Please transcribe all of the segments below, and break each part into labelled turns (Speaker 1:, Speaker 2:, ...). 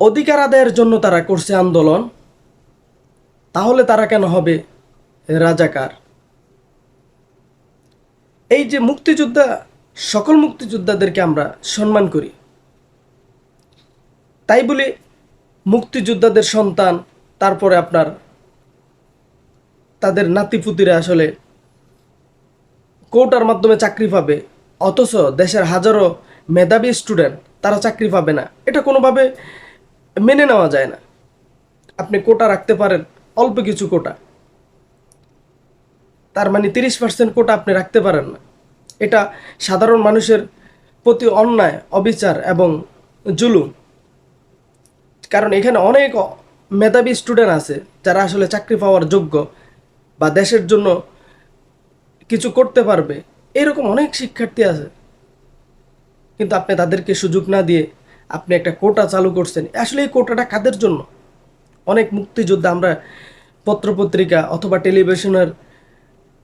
Speaker 1: অধিকার আদায়ের জন্য তারা করছে আন্দোলন, তাহলে তারা কেন হবে রাজাকার? এই যে মুক্তিযোদ্ধা, সকল মুক্তিযোদ্ধাদেরকে আমরা সম্মান করি। তাই বলে মুক্তিযোদ্ধাদের সন্তান, তারপরে আপনার তাদের নাতিপুতিরা আসলে কোটার মাধ্যমে চাকরি পাবে, অথচ দেশের হাজারো মেধাবী স্টুডেন্ট তারা চাকরি পাবে না। এটা কোনোভাবে মেনে নেওয়া যায় না। আপনি কোটা রাখতে পারেন, অল্প কিছু কোটা। তার মানে তিরিশ পার্সেন্ট কোটা আপনি রাখতে পারেন না। এটা সাধারণ মানুষের প্রতি অন্যায়, অবিচার এবং জুলুম। কারণ এখানে অনেক মেধাবী স্টুডেন্ট আছে, যারা আসলে চাকরি পাওয়ার যোগ্য বা দেশের জন্য কিছু করতে পারবে। এরকম অনেক শিক্ষার্থী আছে। কিন্তু আপনি তাদেরকে সুযোগ না দিয়ে আপনি একটা কোটা চালু করছেন। আসলে এই কোটাটা কাদের জন্য? অনেক মুক্তিযোদ্ধা আমরা পত্রপত্রিকা অথবা টেলিভিশনের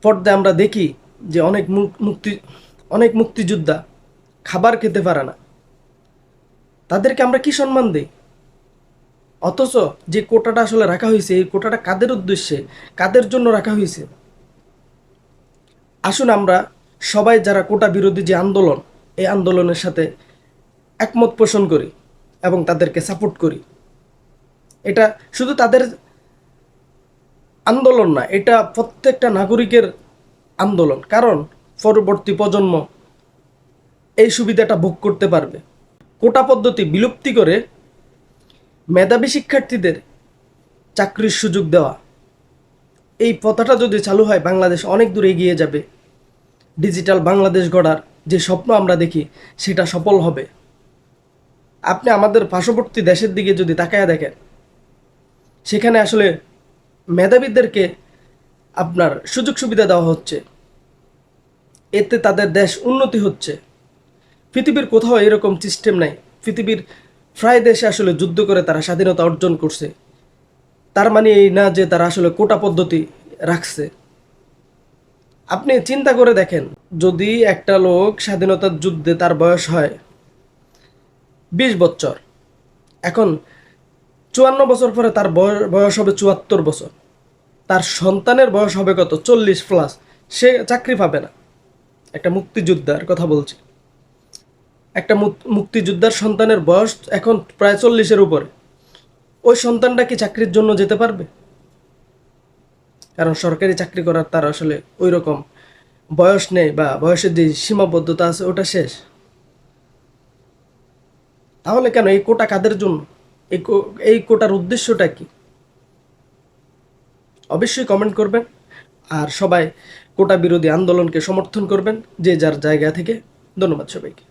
Speaker 1: পর্দায় আমরা দেখি যে অনেক মুক্তি, অনেক মুক্তিযোদ্ধা খাবার খেতে পারে না। তাদেরকে আমরা কি সম্মান দিই? অথচ যে কোটাটা আসলে রাখা হয়েছে, এই কোটাটা কাদের উদ্দেশ্যে, কাদের জন্য রাখা হয়েছে? আসুন আমরা সবাই যারা কোটা বিরোধী যে আন্দোলন, এই আন্দোলনের সাথে একমত পোষণ করি এবং তাদেরকে সাপোর্ট করি। এটা শুধু তাদের আন্দোলন না, এটা প্রত্যেকটা নাগরিকের আন্দোলন। কারণ পরবর্তী প্রজন্ম এই সুবিধাটা ভোগ করতে পারবে। কোটা পদ্ধতি বিলুপ্তি করে মেধাবী শিক্ষার্থীদের চাকরির সুযোগ দেওয়া। এই পথাটা যদি চালু হয়, বাংলাদেশ অনেক দূর এগিয়ে যাবে। ডিজিটাল বাংলাদেশ গড়ার যে স্বপ্ন আমরা দেখি, সেটা সফল হবে। আপনি আমাদের পার্শ্ববর্তী দেশের দিকে যদি তাকায় দেখেন, সেখানে আসলে মেধাবীদেরকে আপনার সুযোগ সুবিধা দেওয়া হচ্ছে। এতে তাদের দেশ উন্নতি হচ্ছে। পৃথিবীর কোথাও এরকম সিস্টেম নাই। পৃথিবীর প্রায় দেশে আসলে যুদ্ধ করে তারা স্বাধীনতা অর্জন করছে। তার মানে এই না যে তারা আসলে কোটা পদ্ধতি রাখছে। আপনি চিন্তা করে দেখেন, যদি একটা লোক স্বাধীনতার যুদ্ধে তার বয়স হয় বিশ বছর। এখন চুয়ান্ন বছর পরে তার বয়- বয়স হবে চুয়াত্তর বছর। তার সন্তানের বয়স হবে কত? চল্লিশ প্লাস সে চাকরি পাবে না। একটা মুক্তিযোদ্ধার কথা বলছি। একটা মুক- মুক্তিযোদ্ধার সন্তানের বয়স এখন প্রায় চল্লিশের উপরে। ওই সন্তানটা কি চাকরির জন্য যেতে পারবে? কারণ সরকারি চাকরি করার তার আসলে ওই রকম বয়স নেই বা বয়সের যে সীমাবদ্ধতা আছে ওটা শেষ। তাহলে কেন এই কোটা কাদের জন্য? এই এই কোটার উদ্দেশ্যটা কি? অবশ্যই কমেন্ট করবেন আর সবাই কোটা বিরোধী আন্দোলনকে সমর্থন করবেন যে যার জায়গা থেকে। ধন্যবাদ সবাইকে।